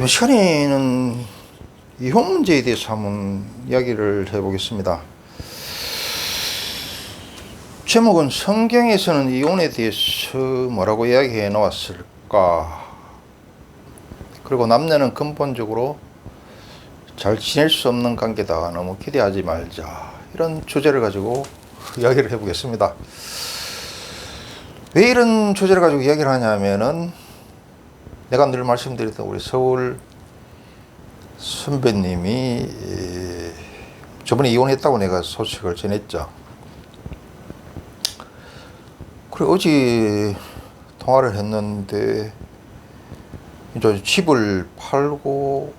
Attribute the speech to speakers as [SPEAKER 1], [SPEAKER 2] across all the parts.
[SPEAKER 1] 이번 시간에는 이혼 문제에 대해서 한번 이야기를 해보겠습니다. 제목은 성경에서는 이혼에 대해서 뭐라고 이야기해 놓았을까? 그리고 남녀는 근본적으로 잘 지낼 수 없는 관계다. 너무 기대하지 말자. 이런 주제를 가지고 이야기를 해보겠습니다. 왜 이런 주제를 가지고 이야기를 하냐면은 내가 늘 말씀드렸던 우리 서울 선배님이 에, 저번에 이혼했다고 내가 소식을 전했죠. 그리고 어제 통화를 했는데 이제 집을 팔고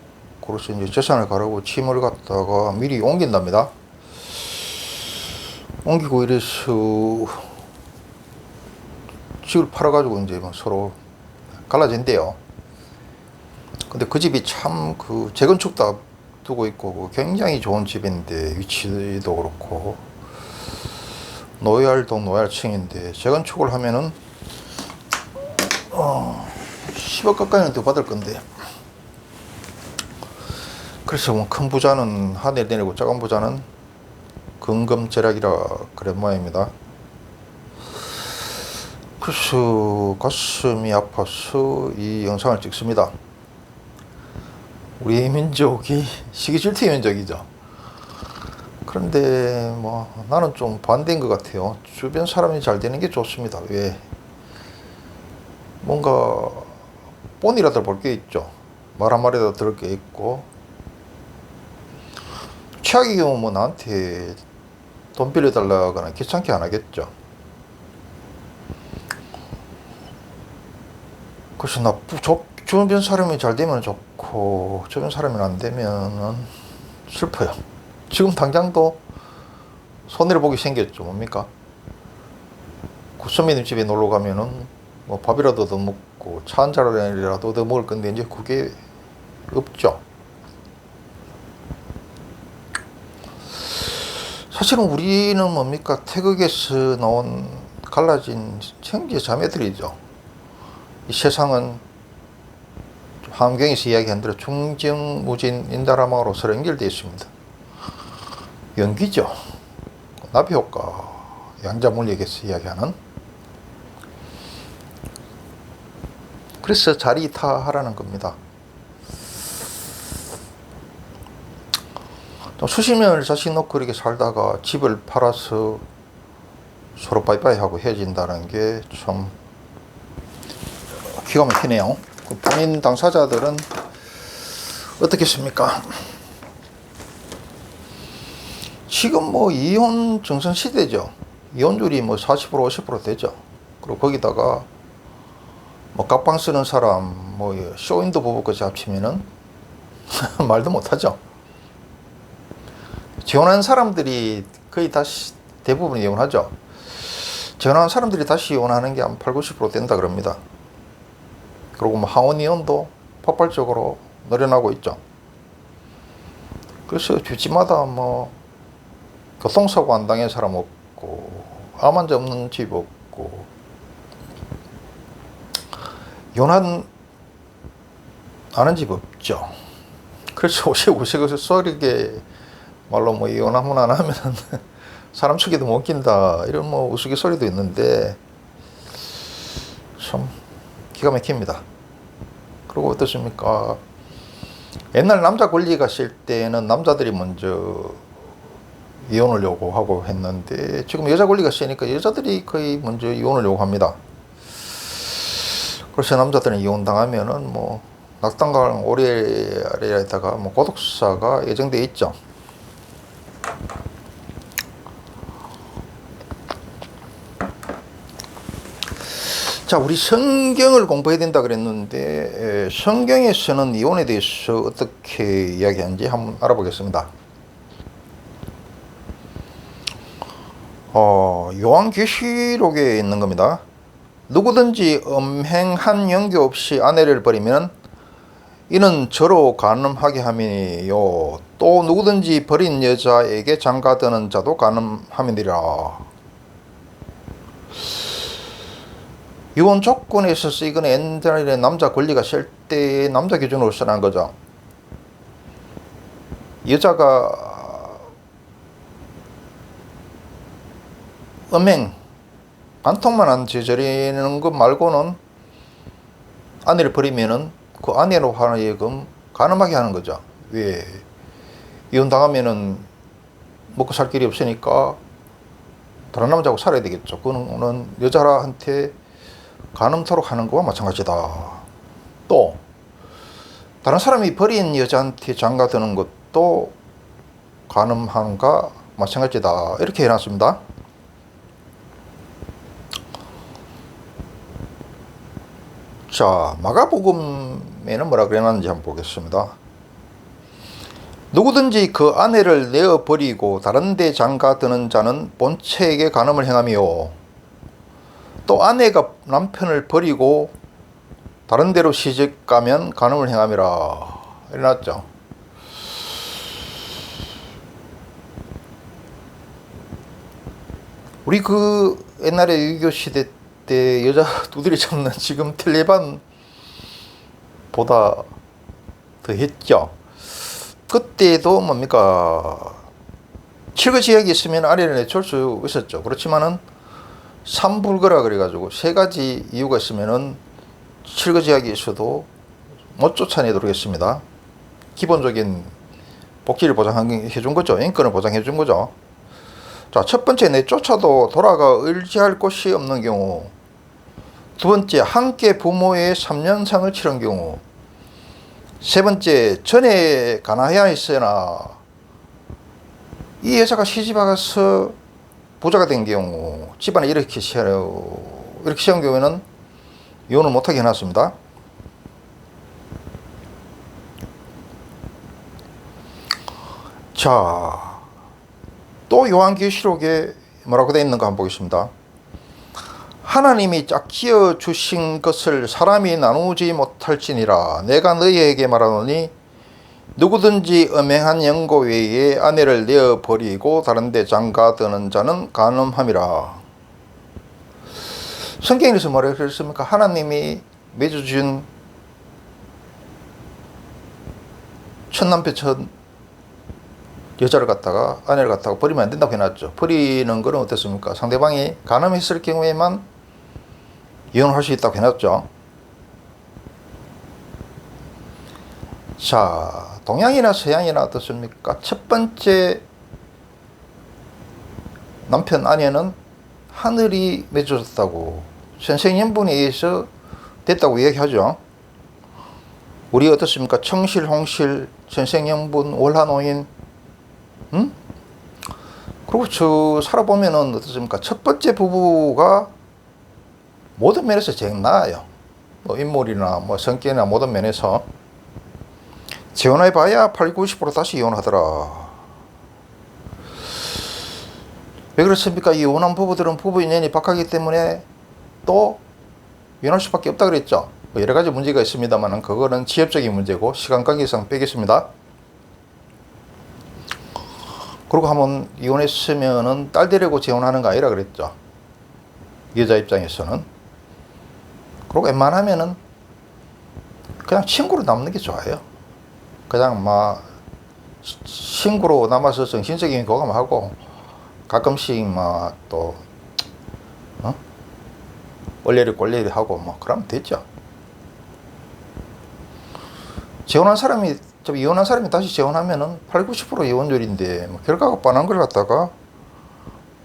[SPEAKER 1] 그래서 이제 재산을 가라고 짐을 갖다가 미리 옮긴답니다. 옮기고 이래서 집을 팔아가지고 이제 뭐 서로 갈라진대요. 근데 그 집이 참 그 재건축도 두고 있고 그 굉장히 좋은 집인데 위치도 그렇고 노열동 노열층인데 재건축을 하면은 어 10억 가까이는 더 받을 건데 그래서 뭐 큰 부자는 하늘 내리고 작은 부자는 근검절약이라 그런 모양입니다. 그래서 가슴이 아파서 이 영상을 찍습니다. 우리 민족이 시기질투 민족이죠. 그런데 뭐 나는 좀 반대인 것 같아요. 주변 사람이 잘 되는 게 좋습니다. 왜? 뭔가 본이라도 볼 게 있죠. 말 한마디라도 들을 게 있고 최악의 경우 뭐 나한테 돈 빌려달라거나 귀찮게 안 하겠죠. 그래서 나 조, 주변 사람이 잘 되면 좋고 주변 사람이 안 되면은 슬퍼요. 지금 당장도 손해를 보기 생겼죠. 뭡니까? 구선배님 집에 놀러 가면은 뭐 밥이라도 더 먹고 차 한 잔이라도 더 먹을 건데 이제 그게 없죠. 사실은 우리는 뭡니까? 태극에서 나온 갈라진 형제 자매들이죠. 이 세상은 환경에서 이야기한 대로 중정무진 인다라망으로 서로 연결되어 있습니다. 연기죠. 나비 효과, 양자물리학에서 이야기하는. 그래서 자리타하라는 겁니다. 좀 수십 년을 자식 놓고 이렇게 살다가 집을 팔아서 서로 빠이빠이 하고 헤어진다는 게참 기가 막히네요. 그 본인 당사자들은 어떻겠습니까? 지금 뭐 이혼 정선 시대죠. 이혼율이 뭐 40% 50% 되죠. 그리고 거기다가 뭐 각방 쓰는 사람 뭐 쇼윈도 부부까지 합치면은 말도 못하죠. 재혼한 사람들이 거의 다시 대부분 이혼하죠. 재혼한 사람들이 다시 이혼하는 게 한 8, 90% 된다 그럽니다. 그리고 뭐 항원 이혼도 폭발적으로 늘어나고 있죠. 그래서 집집마다 뭐 교통사고 안 당한 사람 없고 암 환자 없는 집 없고 이혼한 아는 집 없죠. 그래서 오색오색에서 썰리게 말로 뭐 이혼하면 안 하면 사람 속에도 못 낀다 이런 뭐 우스갯소리도 있는데 참 기가 막힙니다. 그리고 어떻습니까? 옛날 남자 권리가 쓸 때는 남자들이 먼저 이혼을 요구하고 했는데 지금 여자 권리가 세니까 여자들이 거의 먼저 이혼을 요구합니다. 그래서 남자들은 이혼 당하면은 뭐 낙당강 오래 아래에다가 뭐 고독사가 예정돼 있죠. 자, 우리 성경을 공부해야 된다 그랬는데 에, 성경에서는 이혼에 대해서 어떻게 이야기하는지 한번 알아보겠습니다. 어, 요한계시록에 있는 겁니다. 누구든지 음행한 연교 없이 아내를 버리면 이는 저로 간음하게 함이요 또 누구든지 버린 여자에게 장가드는 자도 간음함이니라. 이혼 조건에 있어서 이건 옛날에 남자 권리가 쓸 때의 남자 기준으로 써난 거죠. 여자가 음행 반통만 안 제저리는 것 말고는 아내를 버리면은 그 아내로 하여금 가늠하게 하는 거죠. 왜 이혼 당하면은 먹고 살 길이 없으니까 다른 남자하고 살아야 되겠죠. 그거는 여자한테 가늠토록 하는 거와 마찬가지다. 또 다른 사람이 버린 여자한테 장가 드는 것도 가늠함과 마찬가지다. 이렇게 해놨습니다. 자, 마가복음에는 뭐라 그래놨는지 한번 보겠습니다. 누구든지 그 아내를 내어 버리고 다른 데 장가 드는 자는 본체에게 간음을 행하며 또 아내가 남편을 버리고 다른 데로 시집 가면 간음을 행함이라 이래놨죠. 우리 그 옛날에 유교 시대 때 여자 두드리 잡는 지금 텔레반 보다 더 했죠. 그때도 뭡니까 칠거 지역이 있으면 아래를 내줄 수 있었죠. 그렇지만은 삼불거라 그래가지고 세 가지 이유가 있으면은 칠거지역이 있어도 못 쫓아내도록 했습니다. 기본적인 복지를 보장해 준 거죠. 인권을 보장해 준 거죠. 자, 첫 번째 내쫓아도 돌아가 의지할 곳이 없는 경우. 두 번째, 함께 부모의 3년상을 치른 경우. 세 번째, 전에 가나해야 했으나 이 여자가 시집와서 부자가 된 경우, 집안에 이렇게 시하려, 이렇게 시한 경우에는 이혼을 못하게 해놨습니다. 자, 또 요한계시록에 뭐라고 되어 있는 가 한번 보겠습니다. 하나님이 짝 지어 주신 것을 사람이 나누지 못할지니라 내가 너희에게 말하노니 누구든지 음행한 영고 외에 아내를 내어 버리고 다른 데 장가 드는 자는 간음함이라 성경에서 뭐라 그랬습니까? 하나님이 맺어준 천남편 천 여자를 갖다가 아내를 갖다가 버리면 안 된다고 해놨죠. 버리는 거는 어떻습니까? 상대방이 간음했을 경우에만 이혼할 수 있다고 해놨죠. 자, 동양이나 서양이나 어떻습니까? 첫 번째 남편 아내는 하늘이 맺어졌다고 선생님분에 의해서 됐다고 얘기하죠. 우리 어떻습니까? 청실, 홍실, 선생님분, 월화노인, 응? 그리고 저 살아보면은 어떻습니까? 첫 번째 부부가 모든 면에서 제일 나아요. 뭐 인물이나 뭐 성격이나 모든 면에서 재혼해 봐야 8, 90% 다시 이혼하더라. 왜 그렇습니까? 이혼한 부부들은 부부 인연이 박하기 때문에 또 이혼할 수밖에 없다 그랬죠. 뭐 여러 가지 문제가 있습니다만 그거는 지엽적인 문제고 시간 관계상 빼겠습니다. 그리고 한번 이혼했으면은 딸 데리고 재혼하는 거 아니라 그랬죠. 여자 입장에서는. 그리고 웬만하면은 그냥 친구로 남는 게 좋아요. 그냥 막 친구로 남아서 정신적인 교감하고 가끔씩 막또 어? 얼레리 꼴레리 하고 뭐 그러면 되죠. 재혼한 사람이 좀 이혼한 사람이 다시 재혼하면은 8, 90% 이혼율인데 뭐 결과가 뻔한 걸 갖다가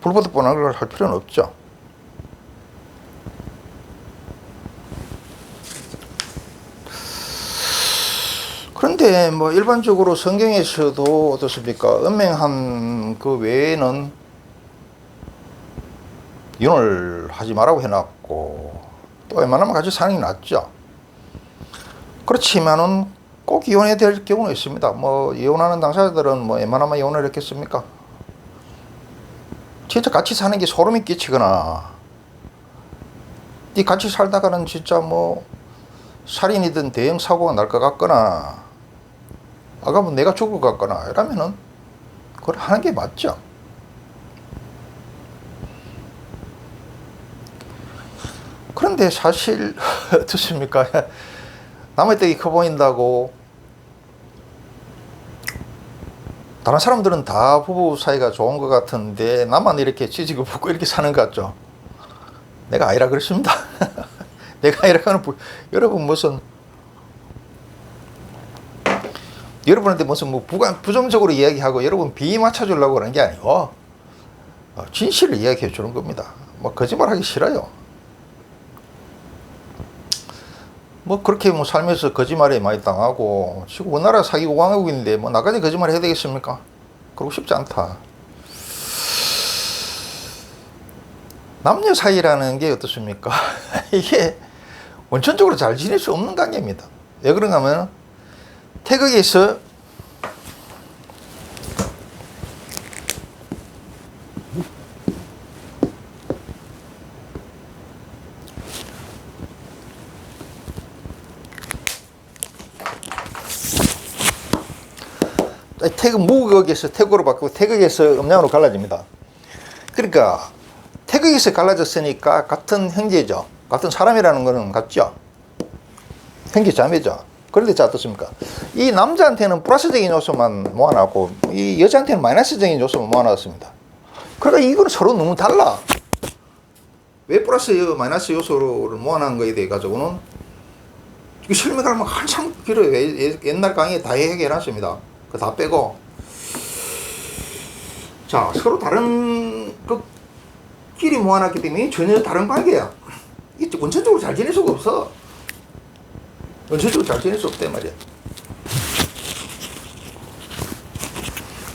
[SPEAKER 1] 불보듯 뻔한 걸 할 필요는 없죠. 그런데 뭐 일반적으로 성경에서도 어떻습니까? 은맹한 그 외에는 이혼을 하지 말라고 해놨고 또 웬만하면 같이 사는 게 낫죠. 그렇지만은 꼭 이혼해야 될 경우는 있습니다. 뭐 이혼하는 당사자들은 뭐 웬만하면 이혼을 했겠습니까? 진짜 같이 사는 게 소름이 끼치거나 이 같이 살다가는 진짜 뭐 살인이든 대형 사고가 날 것 같거나 아까 뭐 내가 죽을 것 같거나 이러면은 그걸 하는 게 맞죠. 그런데 사실 어떻습니까? 남의 떡이 커 보인다고 다른 사람들은 다 부부 사이가 좋은 것 같은데 나만 이렇게 지지고 볶고 이렇게 사는 것 같죠. 내가 아니라 그렇습니다. 내가 아니라는 여러분 무슨 여러분한테 무슨 뭐 부가, 부정적으로 이야기하고 여러분 비 맞춰주려고 그러는 게 아니고 어, 진실을 이야기해 주는 겁니다. 뭐 거짓말 하기 싫어요. 뭐 그렇게 뭐 살면서 거짓말에 많이 당하고 지금 우리나라 사기고 있는데 뭐 나까지 거짓말 해야 되겠습니까? 그러고 싶지 않다. 남녀 사이라는 게 어떻습니까? 이게 원천적으로 잘 지낼 수 없는 관계입니다. 왜 그런가 하면 태극에서 태극 무극에서 태극으로 바꾸고 태극에서 음양으로 갈라집니다. 그러니까 태극에서 갈라졌으니까 같은 형제죠. 같은 사람이라는 거는 같죠. 형제 자매죠. 그런데 자 어떻습니까? 이 남자한테는 플러스적인 요소만 모아놨고 이 여자한테는 마이너스적인 요소만 모아놨습니다. 그러니까 이건 서로 너무 달라. 왜 플러스 마이너스 요소를 모아놓은 거에 대해 가지고는 이 설명하면 한참 길어요. 예- 옛날 강의에 다 해결했습니다. 그 다 빼고 자 서로 다른 그 끼리 모아놨기 때문에 전혀 다른 관계야. 이 원천적으로 잘 지낼 수가 없어. 원천적으로 잘 지낼 수 없단 말이야.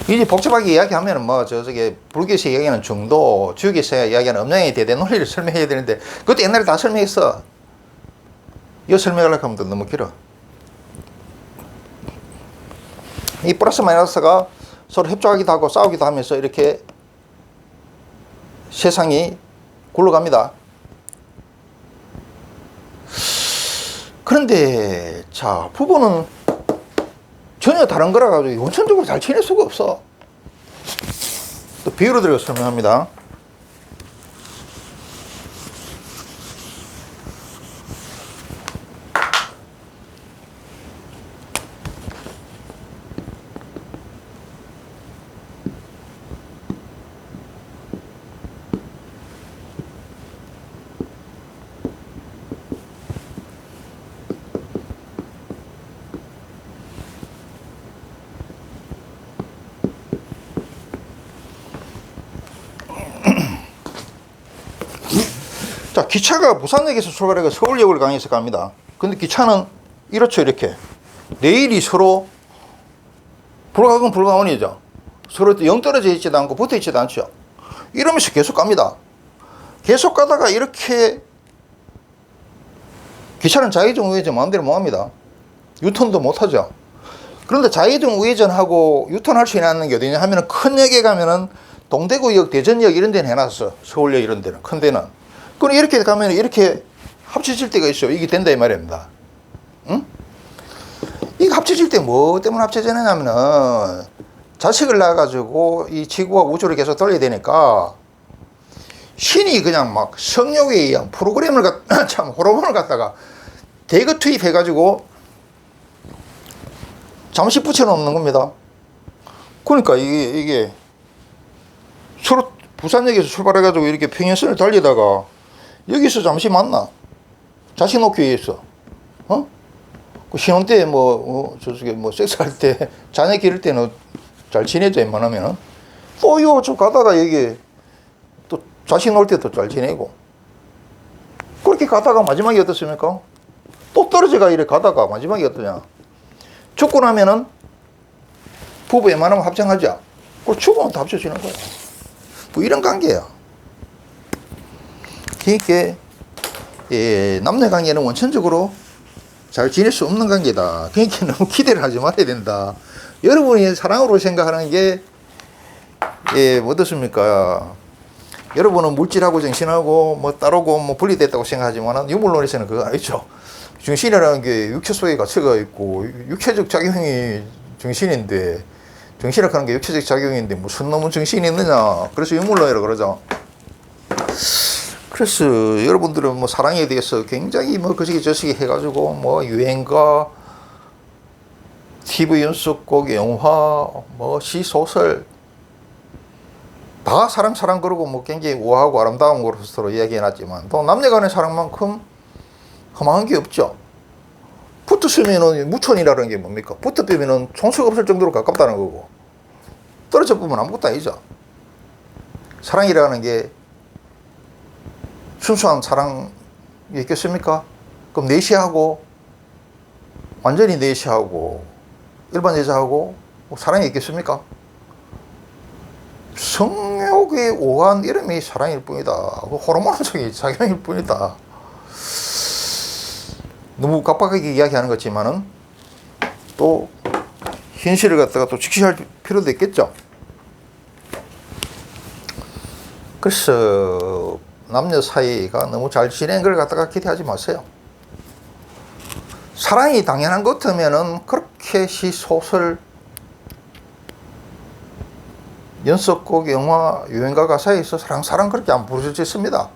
[SPEAKER 1] 이제 복잡하게 이야기하면은 뭐 저쪽에 불교에서 이야기하는 정도, 주교에서 이야기하는 음양의 대대 논리를 설명해야 되는데 그것도 옛날에 다 설명했어. 이거 설명하려고 하면 또 너무 길어. 이 플러스 마이너스가 서로 협조하기도 하고 싸우기도 하면서 이렇게 세상이 굴러갑니다. 그런데 자 부부는 전혀 다른 거라 가지고 원천적으로 잘 지낼 수가 없어. 또 비유로 들어 설명합니다. 자, 기차가 부산역에서 출발해서 서울역을 강해서 갑니다. 근데 기차는 이렇죠, 이렇게. 내일이 서로 불가근 불가원이죠. 서로 영 떨어져 있지도 않고 붙어 있지도 않죠. 이러면서 계속 갑니다. 계속 가다가 이렇게 기차는 좌회전 우회전 마음대로 못 합니다. 유턴도 못 하죠. 그런데 좌회전 우회전하고 유턴할 수 있는 게 어디냐 하면은 큰 역에 가면은 동대구역, 대전역 이런 데는 해놨어. 서울역 이런 데는 큰 데는. 그럼 이렇게 가면 이렇게 합쳐질 때가 있어요. 이게 된다 이 말입니다. 응? 이게 합쳐질 때 뭐 때문에 합쳐지느냐면은 자식을 낳아가지고 이 지구와 우주를 계속 돌려야 되니까 신이 그냥 막 성욕에 의한 프로그램을 갖, 참 호르몬을 갖다가 대거 투입해가지고 잠시 붙여놓는 겁니다. 그러니까 이게 이게 서로 부산역에서 출발해가지고 이렇게 평행선을 달리다가 여기서 잠시 만나. 자식 놓기 위해서. 어? 그 신혼 때 뭐, 어, 저쪽에 뭐, 섹스할 때, 자녀 기를 때는 잘 지내죠, 웬만하면은. 또 요, 저 가다가 여기 또 자식 놓을 때도 잘 지내고. 그렇게 가다가 마지막에 어떻습니까? 또 떨어져가 이래 가다가 마지막에 어떠냐. 죽고 나면은 부부 웬만하면 합장하자. 그 죽으면 다 합쳐지는 거야. 뭐 이런 관계야. 그러니까 예, 남녀 관계는 원천적으로 잘 지낼 수 없는 관계다. 그러니까 너무 기대를 하지 말아야 된다. 여러분이 사랑으로 생각하는 게 예, 뭐 어떻습니까? 여러분은 물질하고 정신하고 뭐 따로고 뭐 분리됐다고 생각하지만 유물론에서는 그거 아니죠. 정신이라는 게 육체 속에 갇혀가 있고 육체적 작용이 정신인데 정신이라고 하는 게 육체적 작용인데 무슨 놈의 정신이 있느냐. 그래서 유물론이라고 그러죠. 그래서 여러분들은 뭐 사랑에 대해서 굉장히 뭐 그저기 저저기 해가지고 뭐 유행가, TV 연속곡, 영화, 뭐 시소설 다 사랑 사랑 그러고 뭐 굉장히 우아하고 아름다운 것으로 이야기해놨지만 또 남녀간의 사랑만큼 험한 게 없죠. 붙었으면은 무천이라는 게 뭡니까? 붙어 빼면은 총수가 없을 정도로 가깝다는 거고 떨어져 보면 아무것도 아니죠. 사랑이라는 게 순수한 사랑이 있겠습니까? 그럼 내시하고 완전히 내시하고 일반 여자하고 뭐 사랑이 있겠습니까? 성욕의 오한 이름이 사랑일 뿐이다. 그 호르몬적인 작용일 뿐이다. 너무 깜빡하게 이야기하는 거지만은 또 현실을 갖다가 또 직시할 필요도 있겠죠. 그래서 남녀 사이가 너무 잘 지낸 걸 갖다가 기대하지 마세요. 사랑이 당연한 것 같으면은 그렇게 시 소설 연속곡 영화 유행가 가사에서 사랑 사랑 그렇게 안 부르짖습니다.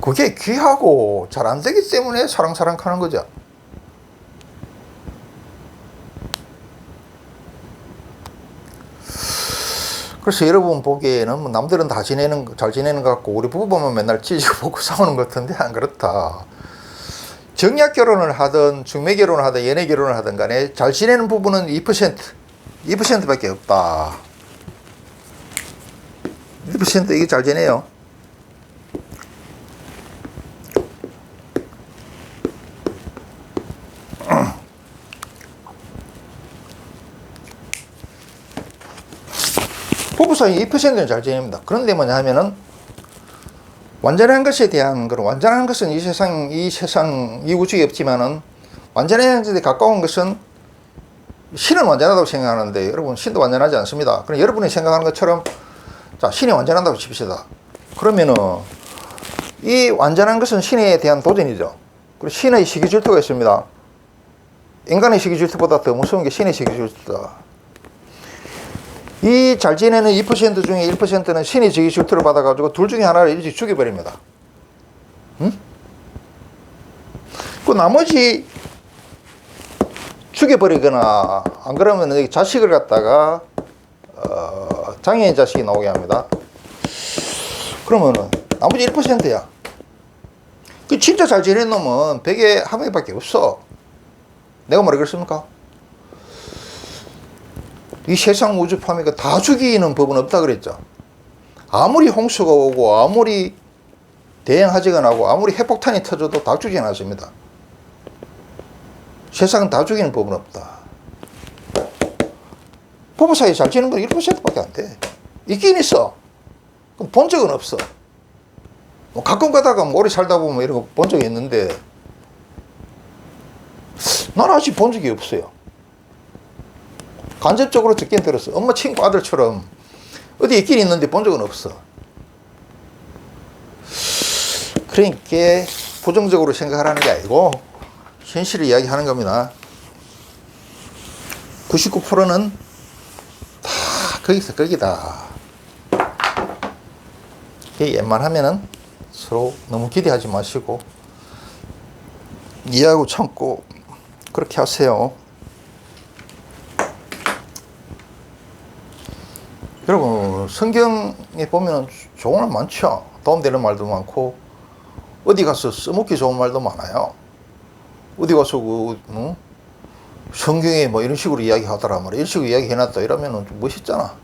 [SPEAKER 1] 그게 귀하고 잘 안 되기 때문에 사랑 사랑 하는 거죠. 그래서 여러분 보기에는 뭐 남들은 다 지내는 잘 지내는 것 같고 우리 부부만 맨날 찌지고 보고 싸우는 것 같은데 안 그렇다. 정략 결혼을 하든 중매 결혼을 하든 연애 결혼을 하든 간에 잘 지내는 부부는 2% 2%밖에 없다. 2% 이게 잘 지내요. 부부 사이 2%는 잘 지냅니다. 그런데 뭐냐 하면은 완전한 것에 대한 그런 완전한 것은 이 세상 이 세상 이 우주에 없지만은 완전한 것에 가까운 것은 신은 완전하다고 생각하는데 여러분 신도 완전하지 않습니다. 그럼 여러분이 생각하는 것처럼 자 신이 완전하다고 칩시다. 그러면은 이 완전한 것은 신에 대한 도전이죠. 그리고 신의 시기 질투가 있습니다. 인간의 시기 질투보다 더 무서운 게 신의 시기 질투다. 이 잘 지내는 2% 중에 1%는 신의 시기 질투를 받아가지고 둘 중에 하나를 일찍 죽여버립니다. 응? 그 나머지 죽여버리거나 안 그러면 자식을 갖다가 어, 장애인 자식이 나오게 합니다. 그러면은 나머지 1%야. 그 진짜 잘 지내는 놈은 100에 한 명밖에 없어. 내가 뭐라 그랬습니까? 이 세상 우주 파미가 다 죽이는 법은 없다 그랬죠. 아무리 홍수가 오고 아무리 대형하지가 나고 아무리 핵폭탄이 터져도 다 죽이지 않습니다. 세상은 다 죽이는 법은 없다. 부부 사이 잘 지내는 건 1%밖에 안 돼. 있긴 있어. 그럼 본 적은 없어. 뭐 가끔 가다가 뭐 오래 살다 보면 이런 거 본 적이 있는데 나는 아직 본 적이 없어요. 간접적으로 듣긴 들었어. 엄마 친구 아들처럼 어디 있긴 있는데 본 적은 없어. 그러니까 부정적으로 생각하라는 게 아니고 현실을 이야기하는 겁니다. 99%는 다 거기서 거기다. 웬만하면은 서로 너무 기대하지 마시고 이해하고 참고 그렇게 하세요. 여러분 성경에 보면 좋은 말 많죠. 도움되는 말도 많고 어디 가서 써먹기 좋은 말도 많아요. 어디 가서 그 어? 성경에 뭐 이런 식으로 이야기하더라 말이야. 이런 식으로 이야기해놨다 이러면은 좀 멋있잖아.